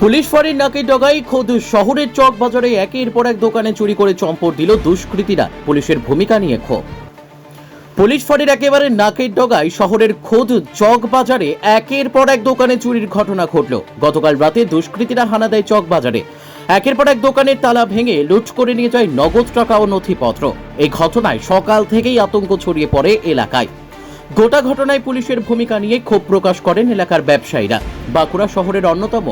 Police ফাঁড়ির নাকের ডগাই খোদ শহরের চক বাজারে একের পর এক দোকানে চুরি করে চম্পট দিল দুষ্কৃতীরা। পুলিশের ভূমিকা নিয়ে ক্ষোভ। পুলিশ ফাঁড়ির একেবারে নাকের ডগায় শহরের খোদ চক বাজারে একের পর এক দোকানে চুরির ঘটনা ঘটল। গতকাল রাতে দুষ্কৃতীরা হানা দেয় চক বাজারে। একের পর এক দোকানের তালা ভেঙে লুট করে নিয়ে যায় নগদ টাকা ও নথিপত্র। এই ঘটনায় সকাল থেকেই আতঙ্ক ছড়িয়ে পড়ে এলাকায়। গোটা ঘটনায় পুলিশের ভূমিকা নিয়ে ক্ষোভ প্রকাশ করেন এলাকার ব্যবসায়ীরা। বাঁকুড়া শহরের অন্যতম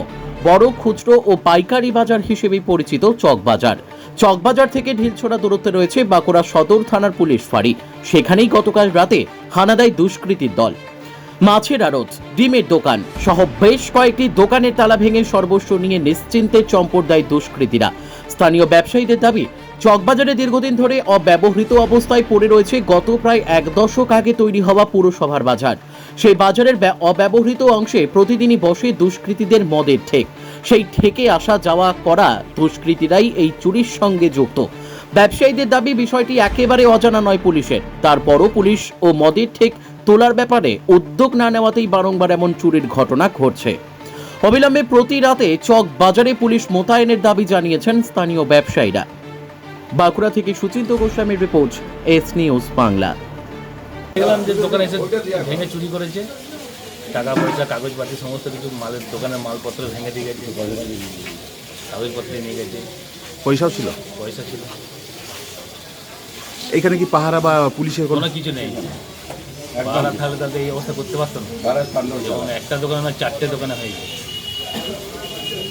বড় খুচরো ও পাইকারি বাজার হিসেবে পরিচিত চকবাজার। চকবাজার থেকে ঢিলছোড়া দূরত্বে রয়েছে বাঁকুড়া সদর থানার পুলিশ ফাঁড়ি। সেখানেই গতকাল রাতে হানা দেয় দুষ্কৃতীর দল। মাছের আড়ত, ডিমের দোকান সহ বেশ কয়েকটি দোকানের তালা ভেঙে সর্বস্ব নিয়ে নিশ্চিন্তে চম্পট দেয় দুষ্কৃতীরা। স্থানীয় ব্যবসায়ীদের দাবি, চকবাজারে দীর্ঘদিন ধরে অব্যবহৃত অবস্থায় পড়ে রয়েছে গত প্রায় এক দশক আগে তৈরি হওয়া পুরসভার বাজার। সেই বাজারের ব্যা- অব্যবহৃত অংশে প্রতিদিনই বসে দুষ্কৃতীদের মদের ঠেক। সেই ঠেকে আসা যাওয়া করা দুষ্কৃতীরাই এই চুরির সঙ্গে যুক্ত। ব্যবসায়ীদের দাবি, বিষয়টি একেবারে অজানা নয় পুলিশের। তারপরও পুলিশ ও মদের ঠেক তোলার ব্যাপারে উদ্যোগ না নেওয়াতেই বারংবার এমন চুরির ঘটনা ঘটছে। অবিলম্বে প্রতি রাতে চক বাজারে পুলিশ মোতায়েনের দাবি জানিয়েছেন স্থানীয় ব্যবসায়ীরা। বাঁকুড়া থেকে সুচিন্ত গোস্বামীর রিপোর্ট, এস নিউজ বাংলা। দেখলাম যে দোকানে এসে ভেঙে চুরি করেছে। টাকা পয়সা কাগজপাতি সমস্ত কিছু মালের দোকানের মালপত্র ভেঙে দিয়ে গেছে। কাগজপত্র নিয়ে গেছে। পয়সাও ছিল? পয়সা ছিল। এখানে কি পাহারা বা পুলিশের কোনো কিছু নেই। পাহারা থাকলে তাদের এই অবস্থা করতে পারতো না। একটা দোকানে না চারটে দোকানে হয়ে যায়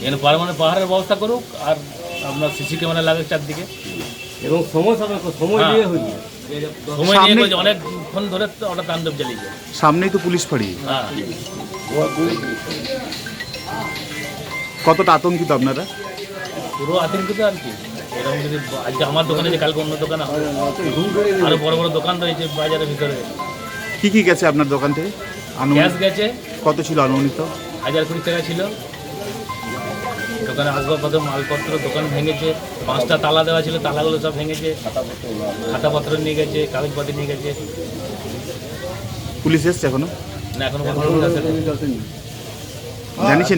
এখানে পাহাড় মানে পাহাড়ের ব্যবস্থা করুক আর আপনার সিসি ক্যামেরা লাগে চারদিকে। এবং সময় সময় সময় হ্যাঁ। দিয়ে হয়ে অনেকক্ষণ ধরে ওটা তাণ্ডব চালিয়েছে সামনেই তো পুলিশ ফাঁড়ি হ্যাঁ। কতটা আতঙ্কিত আপনারা? পুরো আতঙ্কিত আর কি। এরকম যদি আজকে আমার দোকানে যে কালকে অন্য দোকানে আরও বড় বড় দোকান রয়েছে বাজারের ভিতরে। কি কি গেছে আপনার দোকান থেকে? গ্যাস আনুমানিক গেছে। কত ছিল আনুমানিক? তো? হাজার কুড়ি টাকা ছিল। দোকানে আসবাবপত্র মালপত্র দোকান ভেঙেছে পাঁচটা তালা দেওয়া ছিল তালাগুলো সব ভেঙেছে খাতাপত্র নিয়ে গেছে কাগজপাতি নিয়ে গেছে। পুলিশ এসছে এখনও? না এখনও কোনো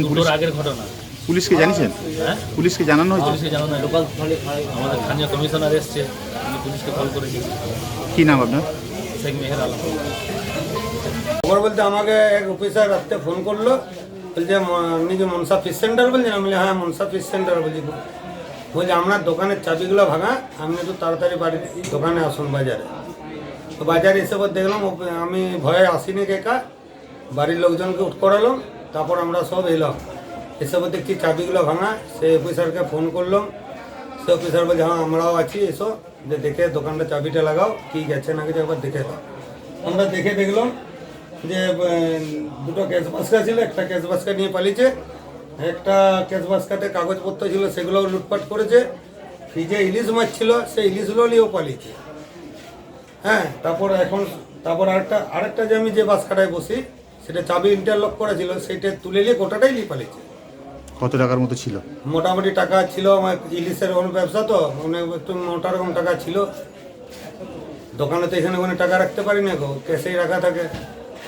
পুলিশ? আগের ঘটনা। পুলিশকে জানিয়েছেন? হ্যাঁ? পুলিশকে জানানো হয়েছে? পুলিশকে জানানো লোকাল আমাদের স্থানীয় কমিশনার এসছে আমি পুলিশকে কল করে করেছি। কি নাম আপনার? শেখ মেহের আলম। খবর বলতে আমাকে এক অফিসার রাত্রে ফোন করল। বলছে আপনি কি মনসা সেন্টার বলছেন আমি বলি হ্যাঁ মনসা ফিশ সেন্টার বলছি বলছে আপনার দোকানের চাবিগুলো ভাঙা, আপনি একটু তাড়াতাড়ি বাড়ির দোকানে আসুন বাজারে। তো বাজারে এসে দেখলাম আমি ভয়ে আসিনি একা, বাড়ির লোকজনকে উঠ করালাম, তারপর আমরা সব এলাম। এসে পর দেখছি চাবিগুলো ভাঙা, সেই অফিসারকে ফোন করলাম। সে অফিসার বলছে হ্যাঁ আমরাও আছি, এসো, যে দেখে দোকানটা চাবিটা লাগাও, কি গেছে না গেছে একবার দেখে দাও। আমরা দেখে দেখলাম যে দুটো ক্যাশ বাস্কা ছিল একটা ক্যাশ বাস্কা নিয়ে পালিয়েছে একটা ক্যাশ বাস্কাতে কাগজপত্র ছিল সেগুলোও লুটপাট করেছে ফ্রিজে ইলিশ মাছ ছিল সেই ইলিশগুলো নিয়েও পালিয়েছে। হ্যাঁ তারপর এখন তারপর আরেকটা আরেকটা যে আমি যে বাস্কাটায় বসি সেটা চাবি ইন্টারলক করা ছিল সেইটা তুলে নিয়ে গোটাটাই নিয়ে পালিয়েছে। কত টাকার মতো ছিল? মোটামুটি টাকা ছিল আমার ইলিশের ওর ব্যবসা তো মানে একটু মোটা রকম টাকা ছিল। দোকানে তো এখানে ওখানে টাকা রাখতে পারি না গো ক্যাশেই রাখা থাকে।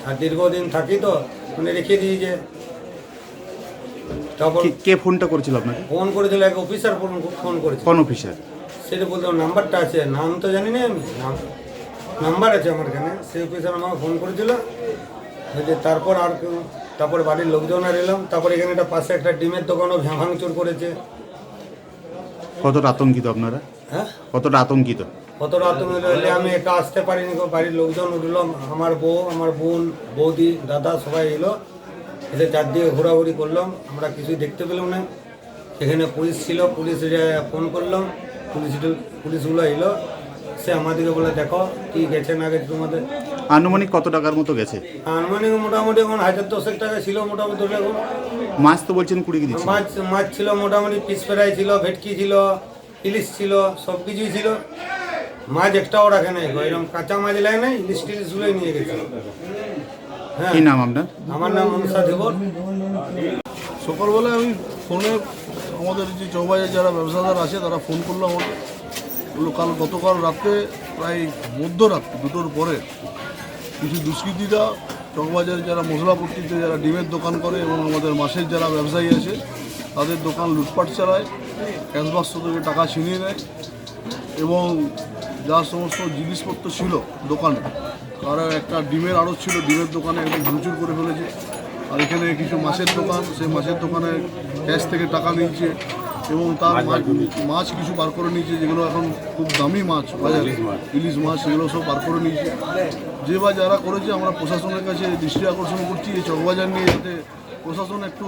আর দীর্ঘদিন থাকি তো মানে রেখে যে। তারপর কে- কে ফোনটা করেছিল আপনাকে? ফোন করেছিল এক অফিসার ফোন ফোন করেছিল। কোন অফিসার সেটা বলতে নাম্বারটা আছে নাম তো জানি না আমি নাম। নাম্বার আছে আমার এখানে সেই অফিসার আমাকে ফোন করেছিল। যে তারপর আর কেউ তারপর বাড়ির লোকজন আর এলাম তারপর এখানে একটা পাশে একটা ডিমের দোকানও ভাঙচুর করেছে। কতটা আতঙ্কিত আপনারা? হ্যাঁ? কতটা আতঙ্কিত? কত রাত হলে আমি একা আসতে পারিনি বাড়ির লোকজন উঠল আমার বউ আমার বোন বৌদি দাদা সবাই এলো এসে চারদিকে ঘোরাঘুরি করলাম আমরা কিছুই দেখতে পেলাম না। এখানে পুলিশ ছিল পুলিশ ফোন করলাম পুলিশ পুলিশগুলো এলো সে আমাদেরকে বলে দেখো কি গেছে না গেছে তোমাদের? আনুমানিক কত টাকার মতো গেছে? আনুমানিক মোটামুটি এখন হাজার দশেক টাকা ছিল মোটামুটি ধরে রাখুন। মাছ তো বলছেন কুড়ি কেজি মাছ মাছ ছিল মোটামুটি পিস ফ্রাই ছিল ভেটকি ছিল ইলিশ ছিল সব কিছুই ছিল। মাছ একটাও রাখে নাই। এরকম কাঁচা মাছ লাগে নাই ইলিশ টিলিশগুলোই নিয়ে গেছে। হ্যাঁ। কি নাম আপনার? আমার নাম মনসা দেবর। সকালবেলা আমি ফোনে আমাদের যে চৌবাজার যারা ব্যবসাদার আছে তারা ফোন করল আমাকে। বলল কাল গতকাল রাতে প্রায় মধ্যরাত দুটোর পরে কিছু দুষ্কৃতীরা চকবাজারে যারা মশলাপট্টিতে যারা ডিমের দোকান করে এবং আমাদের মাসের যারা ব্যবসায়ী আছে তাদের দোকান লুটপাট চালায় ক্যাশ বাক্স থেকে টাকা ছিনিয়ে নেয় এবং যা সমস্ত জিনিসপত্র ছিল দোকানে তারা একটা ডিমের আড়ত ছিল ডিমের দোকানে একদম ভাঙচুর করে ফেলেছে। আর এখানে কিছু মাছের দোকান সেই মাছের দোকানে ক্যাশ থেকে টাকা নিচ্ছে এবং তার মাছ- মাছ কিছু বার করে নিয়েছে যেগুলো এখন খুব দামি মাছ বাজারে। ইলিশ মাছ সেগুলো সব বার করে নিয়েছে। যে বা যারা করেছে আমরা প্রশাসনের কাছে দৃষ্টি আকর্ষণ করছি এই চকবাজার নিয়ে যাতে প্রশাসন একটু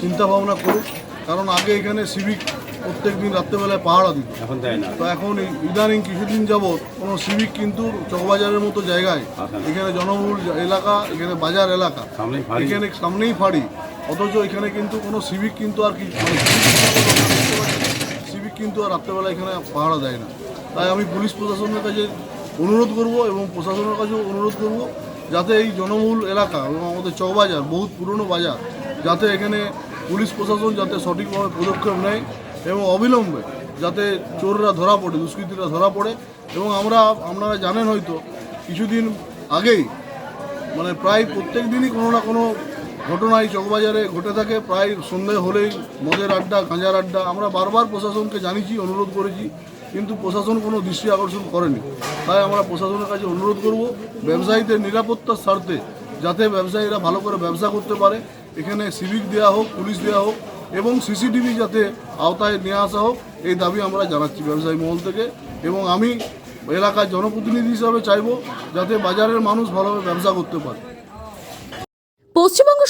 চিন্তা ভাবনা করুক। কারণ আগে এখানে সিভিক প্রত্যেক দিন রাত্রেবেলায় পাহারা দিত। এখন দেয় না। তো এখন ইদানিং কিছুদিন যাবৎ কোনো সিভিক কিন্তু চকবাজারের মতো জায়গায় এখানে জনবহুল এলাকা এখানে বাজার এলাকা এখানে সামনেই ফাড়ি। অথচ এখানে কিন্তু কোনো সিভিক কিন্তু আর কি মানে সিভিক কিন্তু আর রাত্রেবেলা এখানে পাহারা দেয় না। তাই আমি পুলিশ প্রশাসনের কাছে অনুরোধ করব এবং প্রশাসনের কাছেও অনুরোধ করব যাতে এই জনবহুল এলাকা এবং আমাদের চকবাজার বহুত পুরনো বাজার যাতে এখানে পুলিশ প্রশাসন যাতে সঠিকভাবে পদক্ষেপ নেয়। এবং অবিলম্বে যাতে চোররা ধরা পড়ে, দুষ্কৃতীরা ধরা পড়ে এবং আমরা, আপনারা জানেন হয়তো, কিছুদিন আগেই মানে প্রায় প্রত্যেক দিনই কোনো না কোনো ঘটনা এই চকবাজারে ঘটে থাকে। প্রায় সন্ধে হলেই মদের আড্ডা, গাঁজার আড্ডা, আমরা বারবার প্রশাসনকে জানিয়েছি, অনুরোধ করেছি, কিন্তু প্রশাসন কোনো দৃষ্টি আকর্ষণ করেনি। তাই আমরা প্রশাসনের কাছে অনুরোধ করব, ব্যবসায়ীদের নিরাপত্তার স্বার্থে যাতে ব্যবসায়ীরা ভালো করে ব্যবসা করতে পারে। এখানে সিভিক দেওয়া হোক, পুলিশ দেওয়া হোক এবং সিসিটিভি যাতে আওতায় নিয়ে আসা হোক, এই দাবি আমরা জানাচ্ছি ব্যবসায়ী মহল থেকে। এবং আমি এলাকার জনপ্রতিনিধি হিসাবে চাইব যাতে বাজারের মানুষ ভালোভাবে ব্যবসা করতে পারে।